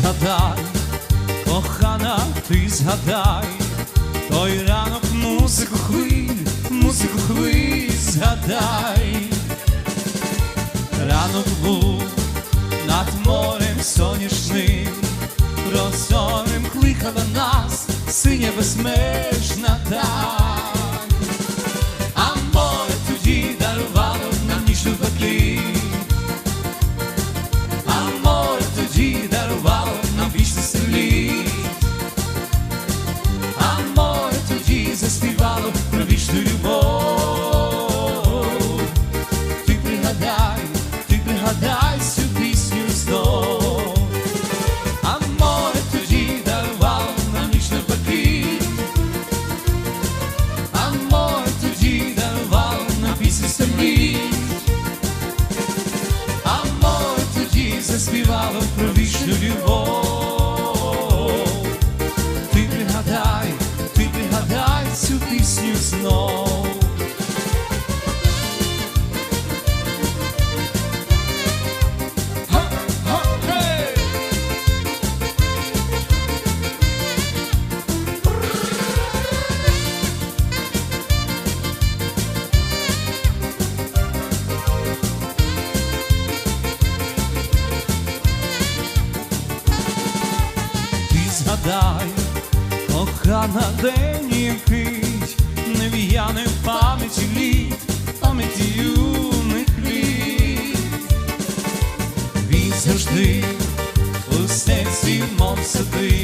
згадай, кохана, ти згадай, той ранок музику хвиль, музику хвиль згадай, ранок був над морем сонячним, прозорим кликала нас, синя безмежна даль. вічну любов. згадай, кохана день якийсь, не в'яне в пам'яті літ, пам'яті юних літ. Він завжди у серці мов сидить.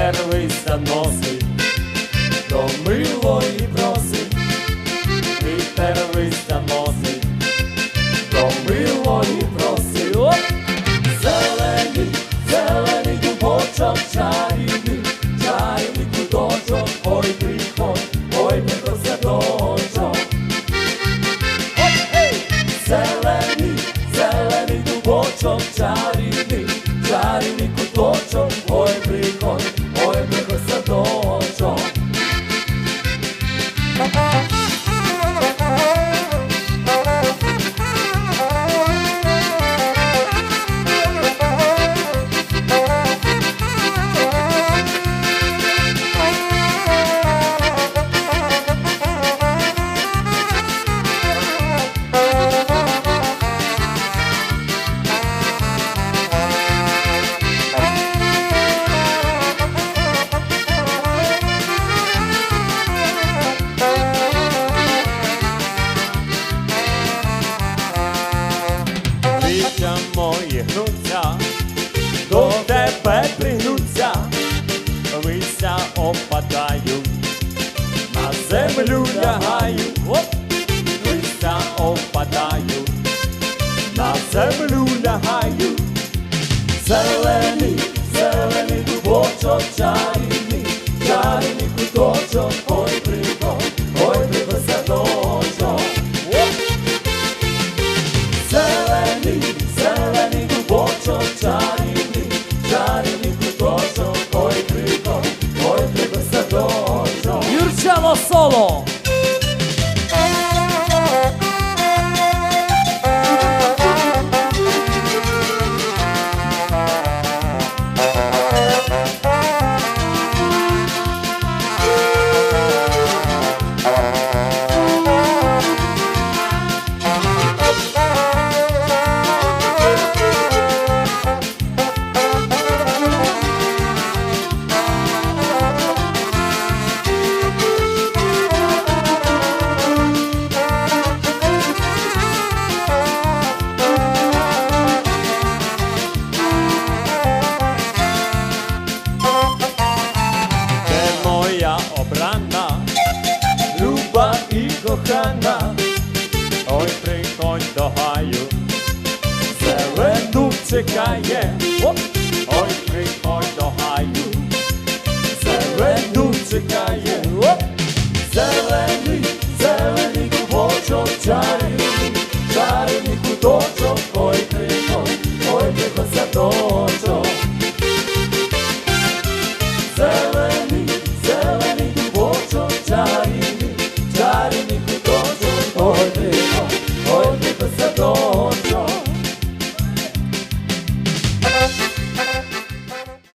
терлися носи, до милої ти притерлися носи, до милої проси, Оп! зелені, зелений дубочок чарівний, чарівний куточок, ой приходь, ой ми про садочок. Зелений, зелений дубочок чарівний, землю лягаю, оп, ну листя опадаю, на землю лягаю, зелений, зелений дубочок чай. solo. Кохана, ой, приходь до гаю, зелену чекає, ой, приходь до гаю, зелену чекає.